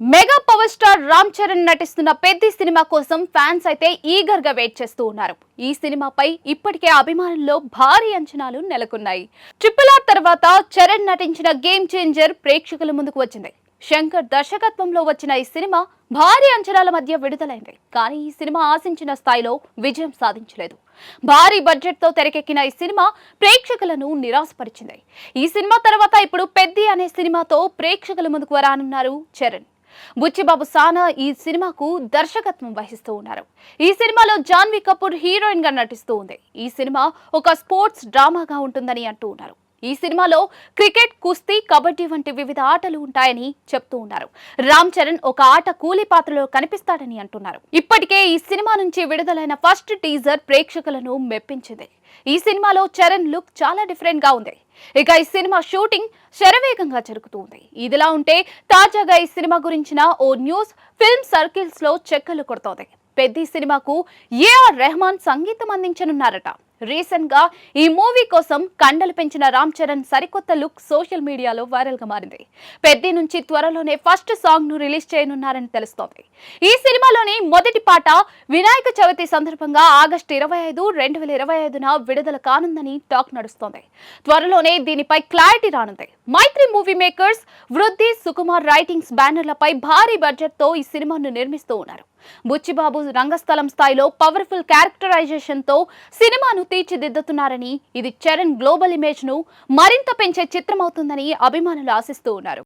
Mega power star Ram Charan నటిస్తున్న Peddi cinema కోసం fans అయితే ఈగర్గా వెయిట్ చేస్తూ ఉన్నారు. ఈ సినిమాపై ఇప్పటికే అభిమానుల్లో భారీ అంచనాలు నెలకొన్నాయి. ట్రిపుల్ ఆర్ తర్వాత చరణ్ నటించిన గేమ్ చేంజర్ ప్రేక్షకుల ముందుకు వచ్చింది. శంకర్ దర్శకత్వంలో వచ్చిన ఈ సినిమా భారీ అంచనాల మధ్య విడుదలైంది. కానీ ఈ సినిమా ఆశించిన స్థాయిలో విజయం సాధించలేదు. భారీ బడ్జెట్తో తెరకెక్కిన ఈ సినిమా ప్రేక్షకులను నిరాశపరిచింది. ఈ సినిమా తర్వాత ఇప్పుడు పెద్ది అనే సినిమాతో ప్రేక్షకుల ముందుకు రానున్నారు చరణ్. బుచ్చిబాబు సానా ఈ సినిమాకు దర్శకత్వం వహిస్తూ ఉన్నారు. ఈ సినిమాలో జాన్వీ కపూర్ హీరోయిన్గా నటిస్తూ ఉంది. ఈ సినిమా ఒక స్పోర్ట్స్ డ్రామాగా ఉంటుందని అంటూ ఉన్నారు. ఈ సినిమాలో క్రికెట్ కుస్తీ కబడ్డీ వంటి వివిధ ఆటలు ఉంటాయని చెప్తూ ఉన్నారు. రామ్ చరణ్ ఒక ఆట కూలీ పాత్రలో కనిపిస్తాడని అంటున్నారు. ఇప్పటికే ఈ సినిమా నుంచి విడుదలైన ఫస్ట్ టీజర్ ప్రేక్షకులను మెప్పించింది. ఈ సినిమాలో చరణ్ లుక్ చాలా డిఫరెంట్గా ఉంది. ఇక ఈ సినిమా షూటింగ్ శరవేగంగా జరుగుతుంది ఇదిలా ఉంటే తాజాగా ఈ సినిమా గురించిన ఓ న్యూస్ ఫిల్మ్ సర్కిల్స్లో చెక్కలు కొడుతోంది. పెద్ద సినిమాకు ఏఆర్ రెహమాన్ సంగీతం అందించనున్నారట. రీసెంట్గా ఈ మూవీ కోసం కండలు పెంచిన రామ్ చరణ్ సరికొత్త లుక్ సోషల్ మీడియాలో వైరల్గా మారింది. పెద్ది నుంచి త్వరలోనే ఫస్ట్ సాంగ్ను రిలీజ్ చేయనున్నారని తెలుస్తోంది. ఈ సినిమాలోని మొదటి పాట వినాయక చవితి సందర్భంగా ఆగస్టు ఇరవై ఐదు రెండు వేల ఇరవై ఐదున విడుదల కానుందని టాక్ నడుస్తోంది. త్వరలోనే దీనిపై క్లారిటీ రానుంది. మైత్రి మూవీ మేకర్స్ వృద్ధి సుకుమార్ రైటింగ్స్ బ్యానర్లపై భారీ బడ్జెట్తో ఈ సినిమాను నిర్మిస్తూ ఉన్నారు. బుచ్చిబాబు రంగస్థలం స్థాయిలో పవర్ఫుల్ క్యారెక్టరైజేషన్తో సినిమాను తీర్చిదిద్దుతున్నారని ఇది చరణ్ గ్లోబల్ ఇమేజ్ను మరింత పెంచే చిత్రమవుతుందని అభిమానులు ఆశిస్తూ ఉన్నారు.